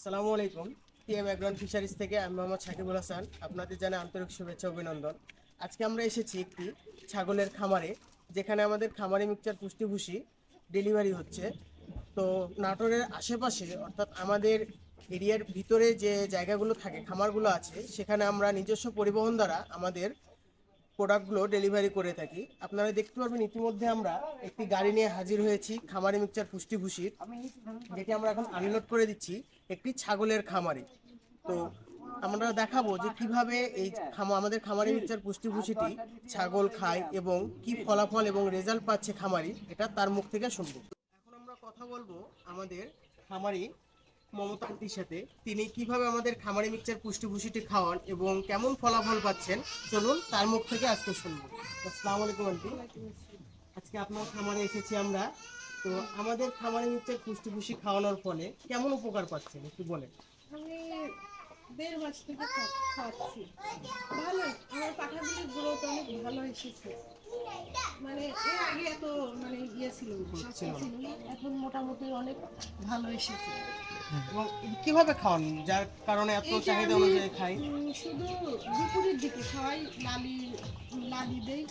আসসালামু আলাইকুম। TM অ্যাগ্রন fisheries থেকে আমি মোহাম্মদ সাকিবুল হাসান। আপনাদের জানাই আন্তরিক শুভেচ্ছা, অভিনন্দন। আজকে আমরা এসেছি একটি ছাগলের খামারে, যেখানে আমাদের খামারি মিক্সচার পুষ্টিভূষি ডেলিভারি হচ্ছে। তো নাটোরের আশেপাশে, অর্থাৎ আমাদের এরিয়ার ভিতরে যে জায়গাগুলো থাকে, খামারগুলো আছে, সেখানে আমরা নিজস্ব পরিবহন দ্বারা আমাদের প্রোডাক্টগুলো ডেলিভারি করে থাকি। আপনারা দেখতে পারবেন ইতিমধ্যে আমরা একটি গাড়ি নিয়ে হাজির হয়েছি, খামারি মিক্সচার পুষ্টিভূষির যেটি আমরা এখন আনলোড করে দিচ্ছি একটি ছাগলের খামারে। তো আমরা দেখাবো যে কীভাবে এই খামা আমাদের খামারি মিক্সচার পুষ্টিভূষিটি ছাগল খায় এবং কি ফলাফল এবং রেজাল্ট পাচ্ছে খামারি, এটা তার মুখ থেকে শুনব। এখন আমরা কথা বলব আমাদের খামারি মমতা আন্টির সাথে, তিনি কীভাবে আমাদের খামারি মিক্সচার পুষ্টিভূষিটি খাওয়ান এবং কেমন ফলাফল পাচ্ছেন, চলুন তার মুখ থেকে আজকে শুনব। আসসালামু আলাইকুম আন্টি। আজকে আপনার খামারে এসেছি আমরা। তো আমাদের খামারে মিক্সচার পুষ্টিভূষি খাওয়ানোর ফলে কেমন উপকার পাচ্ছেন, একটু বলেন। আমি দেড় মাস থেকে খাওয়াচ্ছি ভালো, আমার পাঠাগুলির গ্রোথ অনেক ভালো এসেছে। ইয়ে ছিল ছিল। এখন মোটামুটি অনেক ভালো এসেছে। এবং কীভাবে খাওয়ান? যার কারণে এত চাহিদা অনুযায়ী খাই? শুধু দুপুরের দিকে খাওয়াই লালি লালি দেই।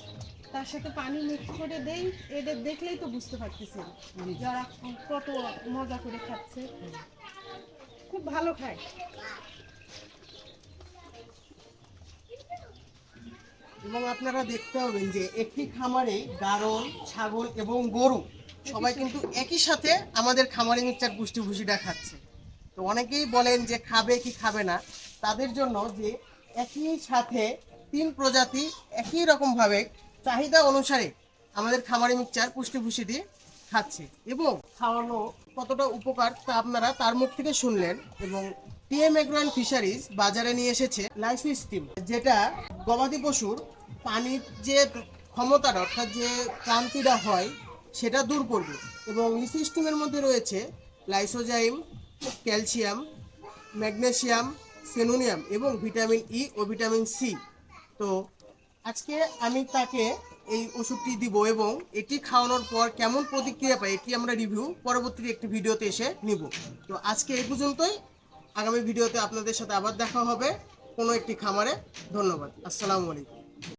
তার সাথে পানি মিক্স করে দেই। এদের দেখলেই তো বুঝতে পারতেছেন জি। যারা কত মজা করে খাচ্ছে। খুব ভালো খায়। এবং আপনারা দেখতে পাবেন যে একটি খামারে গারল ছাগল এবং গরু সবাই কিন্তু একই সাথে আমাদের খামারে মিক্সচার পুষ্টিভূষিটা খাচ্ছে তো অনেকেই বলেন যে খাবে কি খাবে না তাদের জন্য যে একই সাথে তিন প্রজাতি একই রকমভাবে চাহিদা অনুসারে আমাদের খামারি মিক্সচার দিয়ে খাচ্ছে এবং খাওয়ানো কতটা উপকার তা আপনারা তার মুখ থেকে শুনলেন এবং টিএম এগ্রোয়ান ফিশারিজ বাজারে নিয়ে এসেছে লাইসি স্টিম যেটা গবাদি পশুর পানির যে ক্ষমতাটা, অর্থাৎ যে ক্লান্তিটা হয়, সেটা দূর করবে। এবং লিসি স্টিমের মধ্যে রয়েছে লাইসোজাইম, ক্যালসিয়াম, ম্যাগনেসিয়াম সেনোনিয়াম এবং ভিটামিন ই ও ভিটামিন সি তো আজকে আমি তাকে এই ওষুধটি দিব এবং এটি খাওয়ানোর পর কেমন প্রতিক্রিয়া পাই এটি আমরা রিভিউ পরবর্তী একটি ভিডিওতে এসে নিব। তো আজকে এই পর্যন্তই। আগামী ভিডিওতে আপনাদের সাথে আবার দেখা হবে। কোনো একটি খামারে। ধন্যবাদ। আসসালামু আলাইকুম।